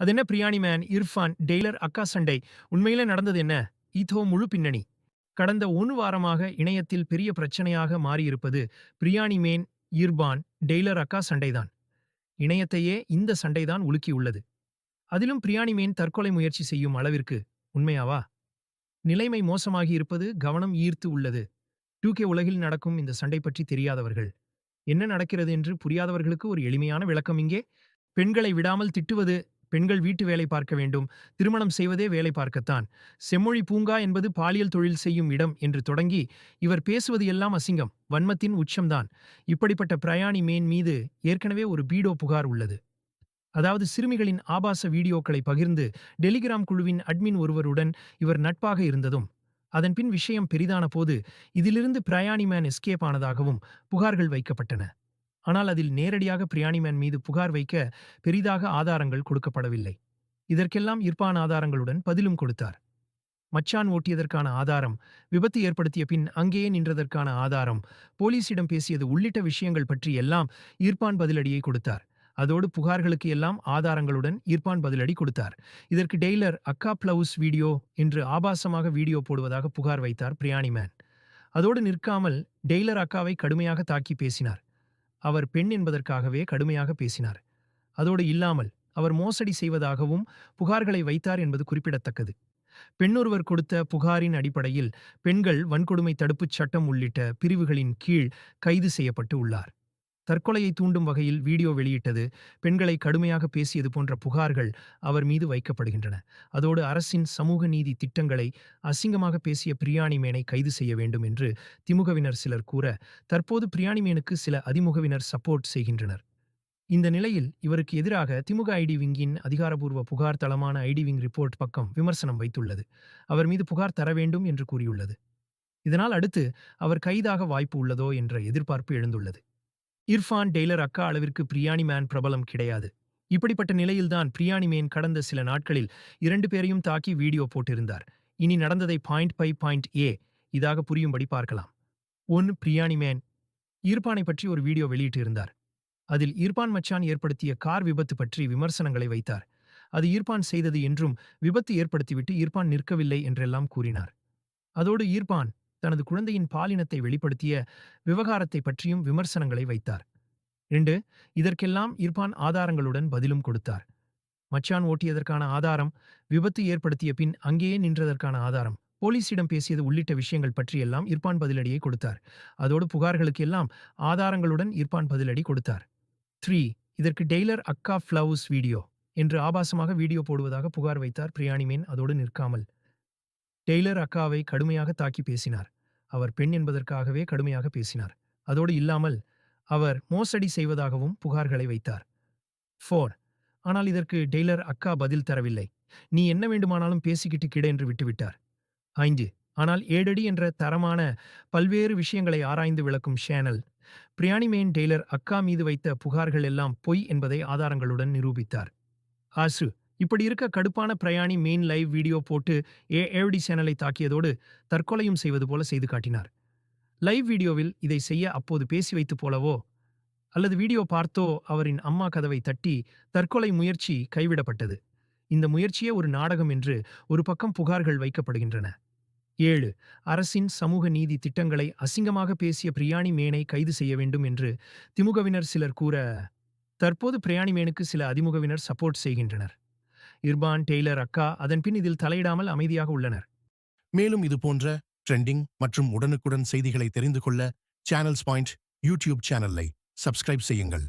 அது என்ன biryani man Irfan Taylor அக்கா சண்டை. உண்மையிலே நடந்தது என்ன? இதோ முழு பின்னணி. கடந்த ஒன்று வாரமாக இணையத்தில் பெரிய பிரச்சனையாக மாறியிருப்பது பிரியாணி மேன் இர்பான் டெய்லர் அக்கா சண்டைதான். இணையத்தையே இந்த சண்டைதான் உலுக்கியுள்ளது. அதிலும் பிரியாணி மேன் தற்கொலை முயற்சி செய்யும் அளவிற்கு உண்மையாவா? நிலைமை மோசமாகி இருப்பது கவனம் ஈர்த்து உள்ளது. டூகே உலகில் நடக்கும் இந்த சண்டை பற்றி தெரியாதவர்கள். என்ன நடக்கிறது என்று புரியாதவர்களுக்கு ஒரு எளிமையான விளக்கம் இங்கே. பெண்களை விடாமல் திட்டுவது பெண்கள் வீட்டு வேலை பார்க்க வேண்டும் திருமணம் செய்வதே வேலை பார்க்கத்தான். செம்மொழி பூங்கா என்பது பாலியல் தொழில் செய்யும் இடம் என்று தொடங்கி இவர் பேசுவது எல்லாம் அசிங்கம் வன்மத்தின் உச்சம்தான். இப்படிப்பட்ட பிரயாணி மேன் மீது ஏற்கனவே ஒரு பீடோ புகார் உள்ளது. அதாவது சிறுமிகளின் ஆபாச வீடியோக்களை பகிர்ந்து டெலிகிராம் குழுவின் அட்மின் ஒருவருடன் இவர் நட்பாக இருந்ததும் அதன்பின் விஷயம் பெரிதான போது இதிலிருந்து பிரயாணி மேன் எஸ்கேப் ஆனதாகவும் புகார்கள் வைக்கப்பட்டன. ஆனால் அதில் நேரடியாக பிரியாணி மேன் மீது புகார் வைக்க பெரிதாக ஆதாரங்கள் கொடுக்கப்படவில்லை. இதற்கெல்லாம் இர்பான் ஆதாரங்களுடன் பதிலும் கொடுத்தார். மச்சான் ஓட்டியதற்கான ஆதாரம் விபத்து ஏற்படுத்திய பின் அங்கேயே நின்றதற்கான ஆதாரம் போலீசிடம் பேசியது உள்ளிட்ட விஷயங்கள் பற்றி எல்லாம் ஈர்ப்பான் பதிலடியை கொடுத்தார். அதோடு புகார்களுக்கு எல்லாம் ஆதாரங்களுடன் ஈர்ப்பான் பதிலடி கொடுத்தார். இதற்கு டெய்லர் அக்கா பிளவுஸ் வீடியோ என்று ஆபாசமாக வீடியோ போடுவதாக புகார் வைத்தார் பிரியாணி மேன். அதோடு நிற்காமல் டெய்லர் அக்காவை கடுமையாக தாக்கி பேசினார். அவர் பெண் என்பதற்காகவே கடுமையாக பேசினார். அதோடு இல்லாமல் அவர் மோசடி செய்வதாகவும் புகார்களை வைத்தார் என்பது குறிப்பிடத்தக்கது. பெண்ணொருவர் கொடுத்த புகாரின் அடிப்படையில் பெண்கள் வன்கொடுமை தடுப்புச் சட்டம் உள்ளிட்ட பிரிவுகளின் கீழ் கைது செய்யப்பட்டு உள்ளார். தற்கொலையை தூண்டும் வகையில் வீடியோ வெளியிட்டது பெண்களை கடுமையாக பேசியது போன்ற புகார்கள் அவர் மீது வைக்கப்படுகின்றன. அதோடு அரசின் சமூக நீதி திட்டங்களை அசிங்கமாக பேசிய பிரியாணி மேனை கைது செய்ய வேண்டும் என்று திமுகவினர் சிலர் கூற தற்போது பிரியாணி மேனுக்கு சில அதிமுகவினர் சப்போர்ட் செய்கின்றனர். இந்த நிலையில் இவருக்கு எதிராக திமுக ஐடி விங்கின் அதிகாரபூர்வ புகார் தளமான ஐடி விங் ரிப்போர்ட் பக்கம் விமர்சனம் வைத்துள்ளது. அவர் மீது புகார் தர வேண்டும் என்று கூறியுள்ளது. இதனால் அடுத்து அவர் கைதாக வாய்ப்பு உள்ளதோ என்ற எதிர்பார்ப்பு எழுந்துள்ளது. இர்ஃபான் டெய்லர் அக்கா அளவிற்கு பிரியாணி மேன் பிரபலம் கிடையாது. இப்படிப்பட்ட நிலையில்தான் பிரியாணி மேன் கடந்த சில நாட்களில் இரண்டு பேரையும் தாக்கி வீடியோ போட்டிருந்தார். இனி நடந்ததை பாயிண்ட் பை பாயிண்ட் ஏ இதாக புரியும்படி பார்க்கலாம். One biryani man. ஈர்ப்பானை பற்றி ஒரு வீடியோ வெளியிட்டிருந்தார். அதில் ஈர்பான் மச்சான் ஏற்படுத்திய கார் விபத்து பற்றி விமர்சனங்களை வைத்தார். அது ஈர்ப்பான் செய்தது என்றும் விபத்து ஏற்படுத்திவிட்டு ஈர்ப்பான் நிற்கவில்லை என்றெல்லாம் கூறினார். அதோடு ஈர்ப்பான் தனது குழந்தையின் பாலினத்தை வெளிப்படுத்திய விவகாரத்தை பற்றியும் விமர்சனங்களை வைத்தார். இரண்டு இதற்கெல்லாம் இர்பான் ஆதாரங்களுடன் பதிலும் கொடுத்தார். மச்சான் ஓட்டியதற்கான ஆதாரம் விபத்து ஏற்படுத்திய பின் அங்கேயே நின்றதற்கான ஆதாரம். போலீசிடம் பேசியது உள்ளிட்ட விஷயங்கள் பற்றியெல்லாம் இர்பான் பதிலடியை கொடுத்தார். அதோடு புகார்களுக்கு எல்லாம் ஆதாரங்களுடன் இர்பான் பதிலடி கொடுத்தார். த்ரீ இதற்கு டெய்லர் அக்கா ஃப்ளவுஸ் வீடியோ என்று ஆபாசமாக வீடியோ போடுவதாக புகார் வைத்தார் பிரியாணி மேன். அதோடு நிற்காமல் டெய்லர் அக்காவை கடுமையாக தாக்கி பேசினார். அவர் பெண் என்பதற்காகவே கடுமையாக பேசினார். அதோடு இல்லாமல் அவர் மோசடி செய்வதாகவும் புகார்களை வைத்தார். ஃபோர் ஆனால் இதற்கு டெய்லர் அக்கா பதில் தரவில்லை. நீ என்ன வேண்டுமானாலும் பேசிக்கிட்டு கிட என்று விட்டுவிட்டார். ஐந்து. ஆனால் ஏழடி என்ற தரமான பல்வேறு விஷயங்களை ஆராய்ந்து விளக்கும் சேனல் பிரியாணிமேன் டெய்லர் அக்கா மீது வைத்த புகார்கள் எல்லாம் பொய் என்பதை ஆதாரங்களுடன் நிரூபித்தார். ஆசு. இப்படி இருக்க கடுப்பான பிரயாணி மெயின் லைவ் வீடியோ போட்டு ஏ ஏவடி சேனலை தாக்கியதோடு தற்கொலையும் செய்வது போல செய்து காட்டினார். லைவ் வீடியோவில் இதை செய்ய அப்போது பேசி வைத்து போலவோ அல்லது வீடியோ பார்த்தோ அவரின் அம்மா கதவை தட்டி தற்கொலை முயற்சி கைவிடப்பட்டது. இந்த முயற்சியே ஒரு நாடகம் என்று ஒரு பக்கம் புகார்கள் வைக்கப்படுகின்றன. ஏழு அரசின் சமூக நீதி திட்டங்களை அசிங்கமாக பேசிய பிரியாணி மேனை கைது செய்ய வேண்டும் என்று திமுகவினர் சிலர் கூற தற்போது பிரியாணி மேனுக்கு சில அதிமுகவினர் சப்போர்ட் செய்கின்றனர். இர்பான் டெய்லர் அக்கா அதன்பின் இதில் தலையிடாமல் அமைதியாக உள்ளனர். மேலும் இது போன்ற ட்ரெண்டிங் மற்றும் உடனுக்குடன் செய்திகளை தெரிந்து கொள்ள சேனல்ஸ் பாயிண்ட் யூடியூப் சேனலை சப்ஸ்கிரைப் செய்யுங்கள்.